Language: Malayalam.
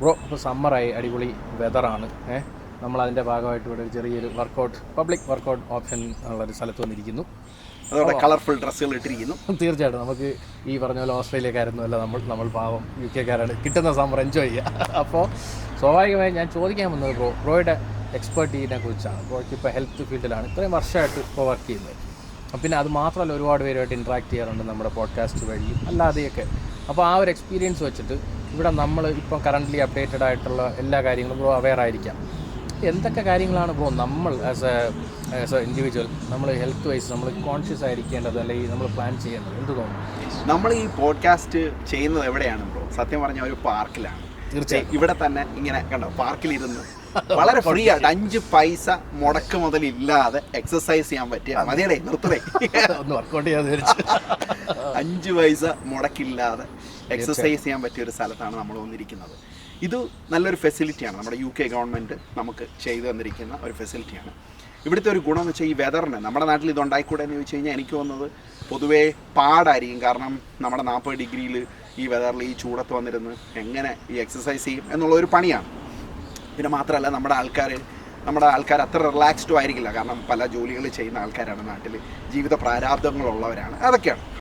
ബ്രോ ഇപ്പോൾ സമ്മറായി അടിപൊളി വെതറാണ് ഏഹ് നമ്മൾ അതിന്റെ ഭാഗമായിട്ട് ഇവിടെ ഒരു ചെറിയൊരു വർക്കൗട്ട് പബ്ലിക് വർക്കൗട്ട് ഓപ്ഷൻ ഉള്ള ഒരു സ്ഥലത്ത് വന്നിരിക്കുന്നു. അതോടെ കളർഫുൾ ഡ്രസ്സുകൾ ഇട്ടിരിക്കുന്നു. തീർച്ചയായിട്ടും നമുക്ക് ഈ പറഞ്ഞ പോലെ ഓസ്ട്രേലിയക്കാരൊന്നും അല്ല നമ്മൾ നമ്മൾ പാവം യു കെക്കാരാണ്. കിട്ടുന്ന സമ്മർ എൻജോയ് ചെയ്യുക അപ്പോൾ സ്വാഭാവികമായും ഞാൻ ചോദിക്കാൻ വന്നത് ബ്രോ ബ്രോയുടെ എക്സ്പെർട്ടീനെ കുറിച്ചാണ്. ബ്രോയ്ക്ക് ഇപ്പോൾ ഹെൽത്ത് ഫീൽഡിലാണ് ഇത്രയും വർഷമായിട്ട് ഇപ്പോൾ വർക്ക് ചെയ്യുന്നത്. അപ്പം പിന്നെ അത് മാത്രമല്ല ഒരുപാട് പേരുമായിട്ട് ഇൻട്രാക്ട് ചെയ്യാറുണ്ട് നമ്മുടെ പോഡ്കാസ്റ്റ് വഴിയും അല്ലാതെയൊക്കെ. അപ്പോൾ ആ ഒരു എക്സ്പീരിയൻസ് വെച്ചിട്ട് ഇവിടെ നമ്മൾ ഇപ്പോൾ കറന്റ്ലി അപ്ഡേറ്റഡ് ആയിട്ടുള്ള എല്ലാ കാര്യങ്ങളും ബ്രോ അവെയർ ആയിരിക്കാം. എന്തൊക്കെ കാര്യങ്ങളാണ് ബ്രോ നമ്മൾ as a as a individual നമ്മൾ ഹെൽത്ത് വൈസ് നമ്മൾ കോൺഷ്യസ് ആയിരിക്കേണ്ടത് അല്ലെങ്കിൽ നമ്മൾ പ്ലാൻ ചെയ്യേണ്ടത്? എന്ത് തോന്നുന്നു? നമ്മൾ ഈ പോഡ്കാസ്റ്റ് ചെയ്യുന്നത് എവിടെയാണ് ബ്രോ സത്യം പറഞ്ഞ ഒരു പാർക്കിലാണ്. തീർച്ചയായും. ഇവിടെ തന്നെ ഇങ്ങനെ കണ്ടോ പാർക്കിലിരുന്ന് വളരെ ഫ്രീ ആയിട്ട് അഞ്ച് പൈസ മുടക്ക് മുതൽ ഇല്ലാതെ എക്സസൈസ് ചെയ്യാൻ പറ്റിയ മതിയടേ നിർത്തടേ ഒന്ന് വർക്കൗട്ട് വിചാരിച്ചു. അഞ്ച് പൈസ മുടക്കില്ലാതെ എക്സസൈസ് ചെയ്യാൻ പറ്റിയ ഒരു സ്ഥലത്താണ് നമ്മൾ വന്നിരിക്കുന്നത്. ഇത് നല്ലൊരു ഫെസിലിറ്റിയാണ് നമ്മുടെ യു കെ ഗവൺമെന്റ് നമുക്ക് ചെയ്തു തന്നിരിക്കുന്ന ഒരു ഫെസിലിറ്റിയാണ് ഇവിടുത്തെ ഒരു ഗുണം എന്ന് വെച്ചാൽ ഈ വെതറിന് നമ്മുടെ നാട്ടിൽ ഇത് ഉണ്ടായിക്കൂടെ എന്ന് ചോദിച്ചു കഴിഞ്ഞാൽ എനിക്ക് തോന്നുന്നത് പൊതുവേ പാടായിരിക്കും. കാരണം നമ്മുടെ നാൽപ്പത് ഡിഗ്രിയിൽ ഈ വെതറിൽ ഈ ചൂടത്ത് വന്നിരുന്ന് എങ്ങനെ ഈ എക്സസൈസ് ചെയ്യും എന്നുള്ള ഒരു പണിയാണ്. പിന്നെ മാത്രമല്ല നമ്മുടെ ആൾക്കാർ നമ്മുടെ ആൾക്കാർ അത്ര റിലാക്സ്ഡും ആയിരിക്കില്ല. കാരണം പല ജോലികൾ ചെയ്യുന്ന ആൾക്കാരാണ് നാട്ടിൽ. ജീവിത പ്രാരാബ്ദങ്ങളുള്ളവരാണ്. അതൊക്കെയാണ്.